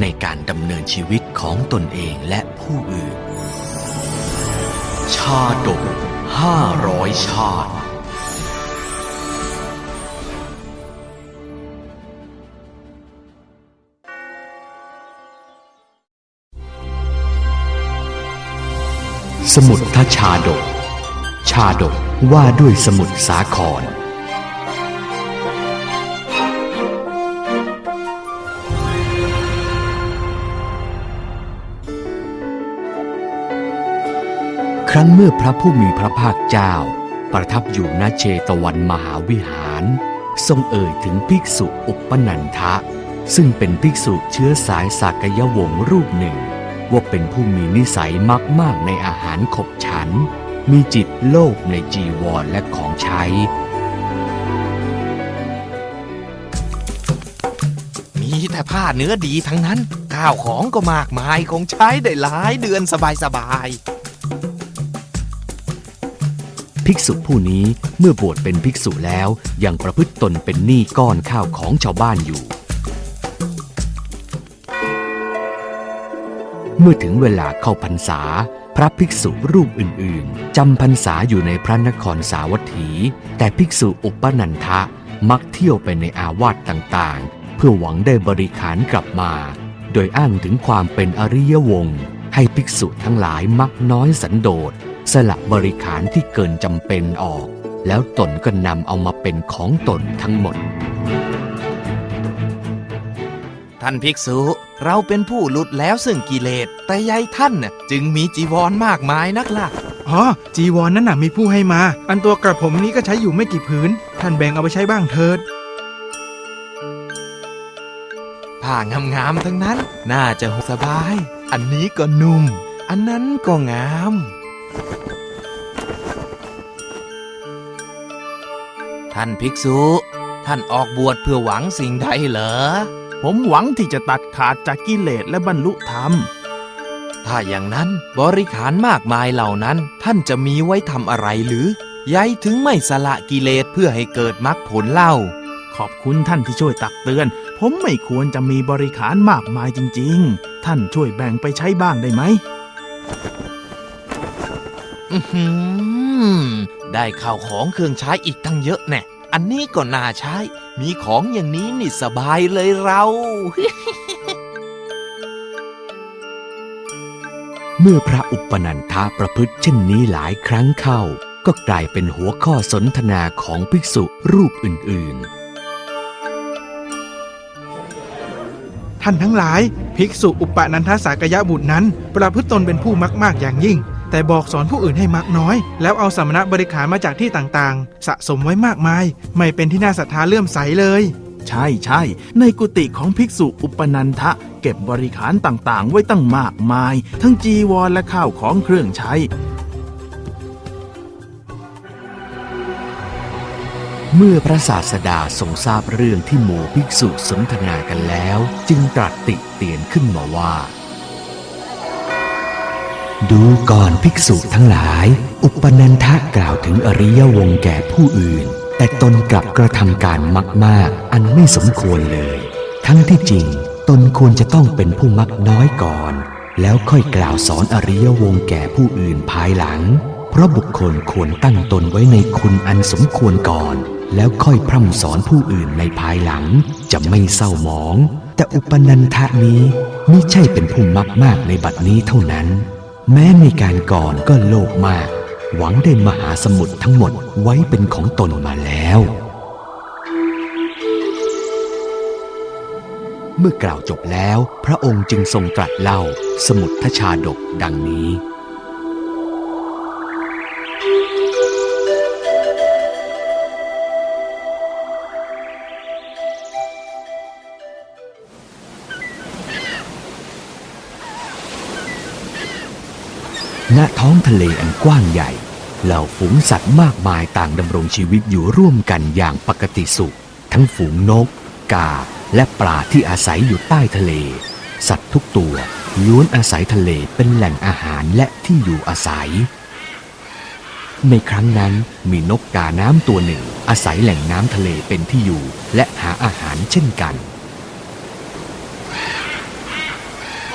ในการดำเนินชีวิตของตนเองและผู้อื่น ชาดกห้าร้อยชาติสมุดทชาดก ชาดกว่าด้วยสมุทรสาคร ครั้งเมื่อพระผู้มีพระภาคเจ้า ประทับอยู่ณเชตวันมหาวิหาร ทรงเอ่ยถึงภิกษุอุปนันทะ ซึ่งเป็นภิกษุเชื้อสายสากยวงศ์รูปหนึ่ง ว่าเป็นผู้มีนิสัยมักมากในอาหารขบฉัน มีจิตโลภในจีวรและของใช้มีแต่ผ้าเนื้อดีทั้งนั้น ข้าวของก็มากมายคงใช้ได้หลายเดือนสบาย ภิกษุผู้นี้เมื่อบวชเป็นภิกษุแล้วยังประพฤติตนเป็นหนี้ก้อนข้าวของชาวบ้านอยู่ เมื่อถึงเวลาเข้าพรรษา พระภิกษุรูปอื่นๆจำพรรษาอยู่ในพระนครสาวัตถี แต่ภิกษุอุปนันทะมักเที่ยวไปในอาวาสต่างๆ เพื่อหวังได้บริขารกลับมา โดยอ้างถึงความเป็นอริยวงศ์ให้ภิกษุทั้งหลายมักน้อยสันโดษ สละบริขารที่เกินจำเป็นออก แล้วตนก็นำเอามาเป็นของตนทั้งหมดๆท่านภิกษุ เราเป็นผู้หลุดแล้วซึ่งกิเลส แต่ยายท่านน่ะจึงมีจีวรมากมายนักล่ะ อ๋อ จีวรนนั้นน่ะมีผู้ให้มา อันตัวกระผมนี้ก็ใช้อยู่ไม่กี่ผืน ท่านแบ่งเอาไปใช้บ้างเถิด ผ้างามๆทั้งนั้น น่าจะสบาย อันนี้ก็นุ่ม อันนั้นก็งาม ท่านภิกษุ ท่านออกบวชเพื่อหวังสิ่งใดเหรอ ผมหวังที่จะตัดขาดจากกิเลสและบรรลุธรรม ถ้าอย่างนั้นบริขารมากมายเหล่านั้นท่านจะมีไว้ทำอะไรหรือยายถึงไม่สละกิเลสเพื่อให้เกิดมรรคผลเล่า ขอบคุณท่านที่ช่วยตักเตือน ผมไม่ควรจะมีบริขารมากมายจริง ๆ ท่านช่วยแบ่งไปใช้บ้างได้ไหมอือหือ ได้ข้าวของเครื่องใช้อีกตั้งเยอะแน่ อันนี้ก็น่าใช้ มีของอย่างนี้นี่สบายเลยเราเมื่อพระอุปนันทาประพฤติเช่นนี้หลายครั้งเข้า ก็กลายเป็นหัวข้อสนทนาของภิกษุรูปอื่นท่านทั้งหลายภิกษุอุปนันทสากยะบุตรนั้น ประพฤติตนเป็นผู้มักมากอย่างยิ่ง แต่บอกสอนผู้อื่นให้มักน้อย แล้วเอาสมณะบริขารมาจากที่ต่างๆ สะสมไว้มากมาย ไม่เป็นที่น่าศรัทธาเลื่อมใสเลย ใช่ใช่ในกุฏิของภิกษุอุปนันทะ เก็บบริขารต่างๆ ไว้ตั้งมากมาย ทั้งจีวรและข้าวของเครื่องใช้ๆเมื่อพระศาสดาทรงทราบเรื่องที่หมู่ภิกษุสนทนากันแล้ว จึงตรัสติเตียนขึ้นมาว่า ดูก่อนภิกษุทั้งหลาย อุปนันทะกล่าวถึงอริยวงแก่ผู้อื่น แต่ตนกลับกระทำการมาก ๆ อันไม่สมควรเลย ทั้งที่จริง ตนควรจะต้องเป็นผู้มักน้อยก่อน แล้วค่อยกล่าวสอนอริยวงแก่ผู้อื่นภายหลัง เพราะบุคคลควรตั้งตนไว้ในคุณอันสมควรก่อน แล้วค่อยพร่ำสอนผู้อื่นในภายหลัง จะไม่เศร้าหมอง แต่อุปนันทะนี้ไม่ใช่เป็นผู้มักมากในบัดนี้เท่านั้น แม้ในการก่อนก็โลภมาก หวังได้มหาสมุทรทั้งหมดไว้เป็นของตนมาแล้ว เมื่อกล่าวจบแล้ว พระองค์จึงทรงตรัสเล่าสมุทรทชาดกดังนี้ ณท้องทะเลอันกว้างใหญ่ เหล่าฝูงสัตว์มากมายต่างดำรงชีวิตอยู่ร่วมกันอย่างปกติสุข ทั้งฝูงนก กา และปลาที่อาศัยอยู่ใต้ทะเล สัตว์ทุกตัวล้วนอาศัยทะเลเป็นแหล่งอาหารและที่อยู่อาศัย ในครั้งนั้นมีนกกาน้ำตัวหนึ่ง อาศัยแหล่งน้ำทะเลเป็นที่อยู่ และหาอาหารเช่นกัน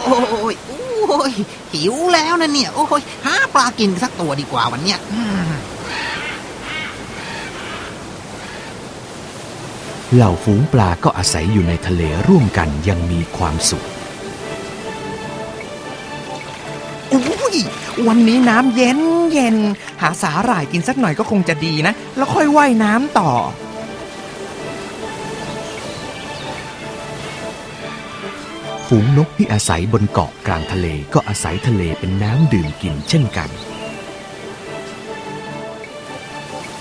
โอ้ ยโอ้ยหิวแล้วนะเนี่ย โอ้ยหาปลากินสักตัวดีกว่าวันเนี้ยอืมเหล่าฝูงปลาก็อาศัยอยู่ในทะเลร่วมกันอยังมีความสุขโอ้ยวันนี้น้ำเย็นเย็น หาสาหร่ายกินสักหน่อยก็คงจะดีนะ แล้วค่อยว่ายน้ำต่อ ฝูงนกที่อาศัยบนเกาะกลางทะเลก็อาศัยทะเลเป็นน้ำดื่มกินเช่นกัน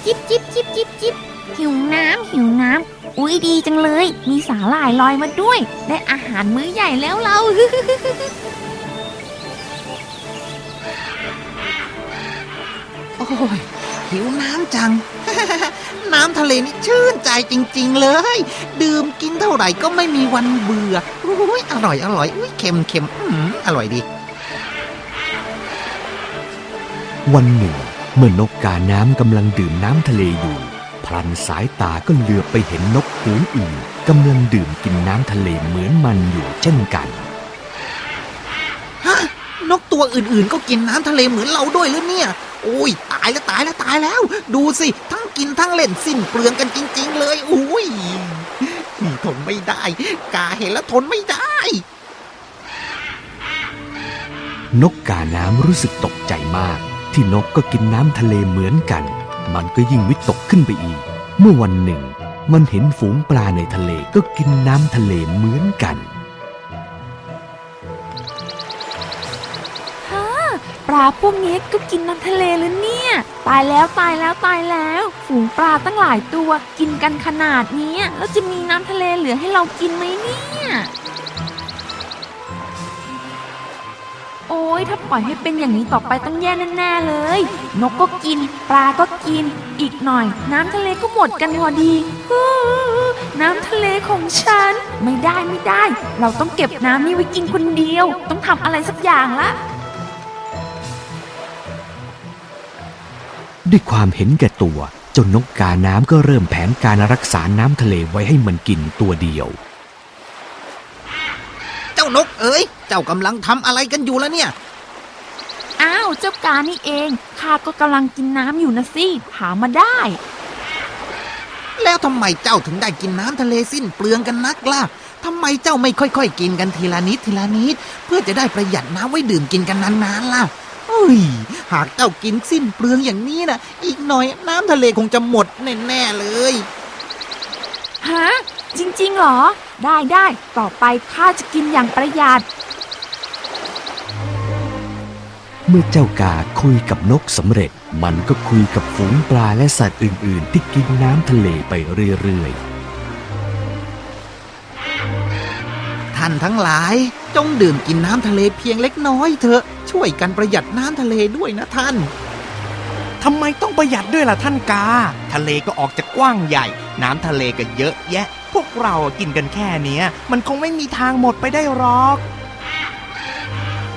จิบจิบจิบจิบจิบหิวน้ำหิวน้ำอุ้ยดีจังเลย มีสาหร่ายลอยมาด้วย ได้อาหารมื้อใหญ่แล้วเรา โอ้ย หิวน้ำจัง น้ำทะเลนี่ชื่นใจจริง ๆ เลย ดื่มกินเท่าไหร่ก็ไม่มีวันเบื่อโอ้ยอร่อยอร่อยอุ้ยเค็มเค็มอืมอร่อยดี วันหนึ่ง เมื่อนกกาน้ำกำลังดื่มน้ำทะเลอยู่ พลันสายตาก็เหลือบไปเห็นนกฝูงอื่นกำลังดื่มกินน้ำทะเลเหมือนมันอยู่เช่นกันฮะนกตัวอื่นๆ ก็กินน้ำทะเลเหมือนเราด้วยหรือเนี่ยโอ้ยตายแล้วตายแล้วตายแล้ว ดูสิทั้งกินทั้งเล่นสิ้นเปลืองกันจริง ๆ เลย อุ้ยทนไม่ได้ กาเห็นแล้วทนไม่ได้ นกกาน้ำรู้สึกตกใจมาก ที่นกก็กินน้ำทะเลเหมือนกัน มันก็ยิ่งวิตกขึ้นไปอีก เมื่อวันหนึ่ง มันเห็นฝูงปลาในทะเลก็กินน้ำทะเลเหมือนกัน ปลาพวกนี้ก็กินน้ำทะเลแล้วเนี่ย ตายแล้วตายแล้วตายแล้ว ฝูงปลาตั้งหลายตัวกินกันขนาดนี้แล้วจะมีน้ำทะเลเหลือให้เรากินไหมเนี่ย โอ้ยถ้าปล่อยให้เป็นอย่างนี้ต่อไปต้องแย่แน่ๆเลย นกก็กิน ปลาก็กิน อีกหน่อย น้ำทะเลก็หมดกันพอดีน้ำทะเลของฉัน ไม่ได้ไม่ได้ เราต้องเก็บน้ำนี้ไว้กินคนเดียว ต้องทำอะไรสักอย่างละ ด้วยความเห็นแก่ตัวเจ้านกกาน้ำก็เริ่มแผนการรักษาน้ำทะเลไว้ให้มันกินตัวเดียว เจ้านกเอ๋ยเจ้ากำลังทำอะไรกันอยู่แล้วเนี่ย อ้าว เจ้ากานี่เอง ข้าก็กำลังกินน้ำอยู่นะสิ หามาได้ แล้วทำไมเจ้าถึงได้กินน้ำทะเลสิ้นเปลืองกันนักล่ะทำไมเจ้าไม่ค่อยๆ กินกันทีละนิดทีละนิด เพื่อจะได้ประหยัดน้ำไว้ดื่มกินกันนานๆล่ะเฮ้ ยหากเจ้ากินสิ้นเปลืองอย่างนี้นะอีกหน่อยน้ำทะเลคงจะหมดแน่ๆเลยฮะจริงๆเหรอ ได้ได้ต่อไปข้าจะกินอย่างประหยัด เมื่อเจ้ากาคุยกับนกสำเร็จ มันก็คุยกับฝูงปลาและสัตว์อื่น ๆ ที่กินน้ำทะเลไปเรื่อย ท่านทั้งหลาย จงดื่มกินน้ำทะเลเพียงเล็กน้อยเถอะ ช่วยกันประหยัดน้ำทะเลด้วยนะท่าน ทำไมต้องประหยัดด้วยล่ะท่านกา ทะเลก็ออกจะกว้างใหญ่ น้ำทะเลก็เยอะแยะ พวกเรากินกันแค่เนี้ย มันคงไม่มีทางหมดไปได้หรอก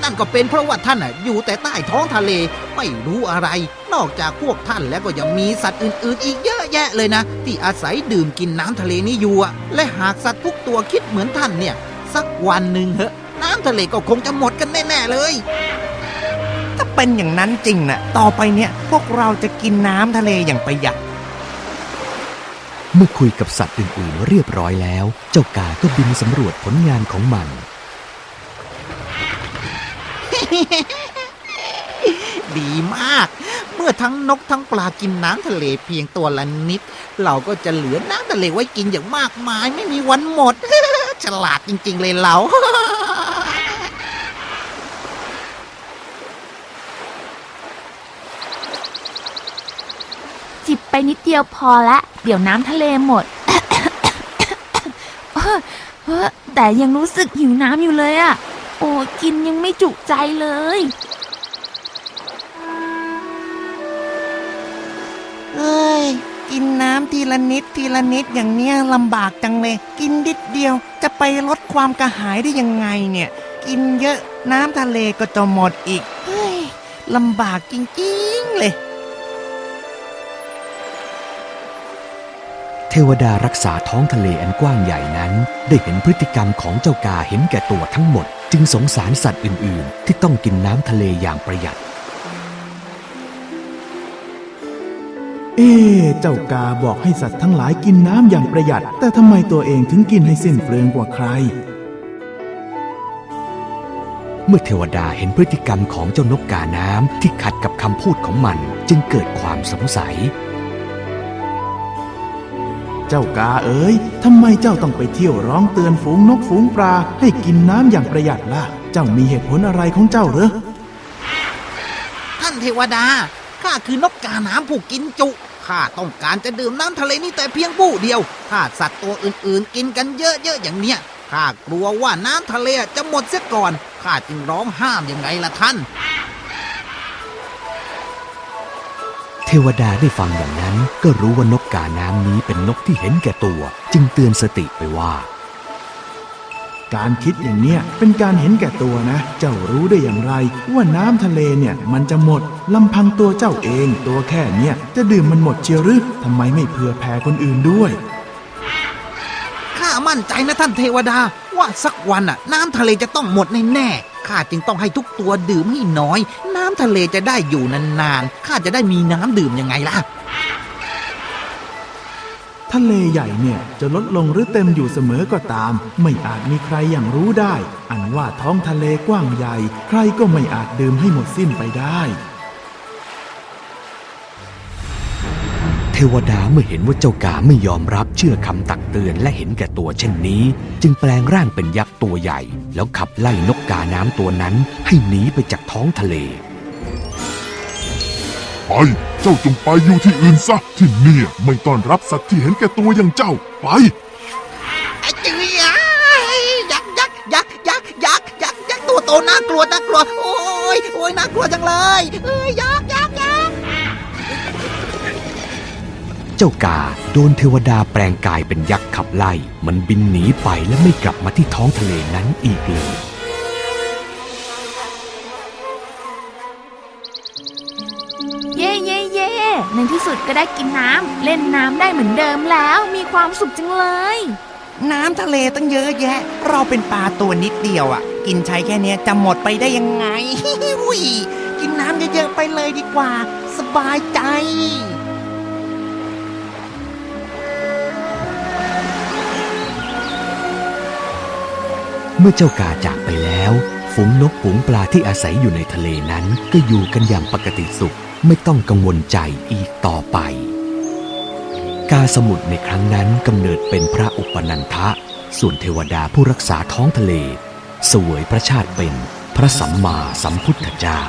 นั่นก็เป็นเพราะว่าท่านน่ะอยู่แต่ใต้ท้องทะเลไม่รู้อะไร นอกจากพวกท่านแล้วก็ยังมีสัตว์อื่นๆ อีกเยอะแยะเลยนะ ที่อาศัยดื่มกินน้ำทะเลนี้อยู่อะและหากสัตว์ทุกตัวคิดเหมือนท่านเนี่ย สักวันหนึ่งเหอะน้ำทะเลก็คงจะหมดกันแน่ๆเลย ถ้าเป็นอย่างนั้นจริงนะ่ะ ต่อไปเนี่ยพวกเราจะกินน้ำทะเลอย่างประหยัดๆเมื่อคุยกับสัตว์อื่นๆเรียบร้อยแล้ว เจ้ากาก็บินสำรวจผลงานของมัน ดีมาก เมื่อทั้งนกทั้งปลากินน้ำทะเลเพียงตัวละนิด เราก็จะเหลือน้ำทะเลไว้กินอย่างมากมายไม่มีวันหมด ฉลาดจริง ๆ เลยเรา จิบไปนิดเดียวพอละ เดี๋ยวน้ำทะเลหมดแต่ยังรู้สึกหิวน้ำอยู่เลยอะโอ้ยกินยังไม่จุใจเลย เอ้ย กินน้ำทีละนิดทีละนิดอย่างเนี้ยลำบากจังเลย กินนิดเดียวจะไปลดความกระหายได้ยังไงเนี่ย กินเยอะน้ำทะเลก็จะหมดอีกเฮ้ยลำบากจริงๆเลย เทวดารักษาท้องทะเลอันกว้างใหญ่นั้น ได้เห็นพฤติกรรมของเจ้ากาเห็นแก่ตัวทั้งหมด จึงสงสารสัตว์อื่น ๆ ที่ต้องกินน้ำทะเลอย่างประหยัด เอ๊ะเจ้ากาบอกให้สัตว์ทั้งหลายกินน้ำอย่างประหยัด แต่ทำไมตัวเองถึงกินให้สิ้นเปลืองกว่าใคร เมื่อเทวดาเห็นพฤติกรรมของเจ้านกกาน้ำที่ขัดกับคำพูดของมันจึงเกิดความสงสัย เจ้ากาเอ๋ยทำไมเจ้าต้องไปเที่ยวร้องเตือนฝูงนกฝูงปลาให้กินน้ำอย่างประหยัดล่ะ เจ้ามีเหตุผลอะไรของเจ้าเหรอท่านเทวดาข้าคือนกกาน้ำผู้กินจุ ข้าต้องการจะดื่มน้ำทะเลนี่แต่เพียงผู้เดียวถ้าสัตว์ตัวอื่นๆ กินกันเยอะๆอย่างเนี้ยข้ากลัวว่าน้ำทะเลจะหมดเสียก่อนข้าจึงร้องห้ามยังไงล่ะท่าน เทวดาได้ฟังอย่างนั้นก็รู้ว่านกกาน้ำนี้เป็นนกที่เห็นแก่ตัว จึงเตือนสติไปว่า การคิดอย่างเนี้ยเป็นการเห็นแก่ตัวนะ เจ้ารู้ได้อย่างไร ว่าน้ำทะเลเนี่ยมันจะหมดลำพังตัวเจ้าเองตัวแค่เนี้ยจะดื่มมันหมดเชียวหรือทำไมไม่เผื่อแผ่คนอื่นด้วยข้ามั่นใจนะท่านเทวดา ว่าสักวันน่ะ น้ำทะเลจะต้องหมดแน่ๆข้าจึงต้องให้ทุกตัวดื่มให้น้อย น้ำทะเลจะได้อยู่นานๆข้าจะได้มีน้ำดื่มยังไงล่ะ ทะเลใหญ่เนี่ยจะลดลงหรือเต็มอยู่เสมอก็ตาม ไม่อาจมีใครอย่างรู้ได้ อันว่าท้องทะเลกว้างใหญ่ ใครก็ไม่อาจดื่มให้หมดสิ้นไปได้ เทวดาเมื่อเห็นว่าเจ้ากาไม่ยอมรับเชื่อคำตักเตือนและเห็นแก่ตัวเช่นนี้ จึงแปลงร่างเป็นยักษ์ตัวใหญ่ แล้วขับไล่นกกาน้ำตัวนั้นให้หนีไปจากท้องทะเล ไป เจ้าจงไปอยู่ที่อื่นซะ ที่เนี่ยไม่ต้อนรับสัตว์ที่เห็นแก่ตัวอย่างเจ้า ไปไอ้จื้อยยักษ์ยักษ์ยักษ์ยักษ์ยักษ์ยักษ์ยักษ์ตัวโตน่ากลัวน่ากลัว โอ้ยโอ้ยน่ากลัวจังเลยเอ้ยยักษ์ยักษ์ยักษ์เจ้ากาโดนเทวดาแปลงกายเป็นยักษ์ขับไล่ มันบินหนีไปและไม่กลับมาที่ท้องทะเลนั้นอีกเลย ก็ได้กินน้ำเล่นน้ำได้เหมือนเดิมแล้ว มีความสุขจังเลย น้ำทะเลตั้งเยอะแยะ เราเป็นปลาตัวนิดเดียวอะ่ะ กินใช้แค่เนี้ยจะหมดไปได้ยังไงอุ้ยกินน้ำเยอะๆไปเลยดีกว่า สบายใจเมื่อเจ้ากาจากไปแล้ว ฝูงนกฝูงปลาที่อาศัยอยู่ในทะเลนั้นก็อยู่กันอย่างปกติสุข ไม่ต้องกังวลใจอีกต่อไป กาสมุทรในครั้งนั้นกำเนิดเป็นพระอุปนันทะ ส่วนเทวดาผู้รักษาท้องทะเล สวยพระชาติเป็นพระสัมมาสัมพุทธเจ้า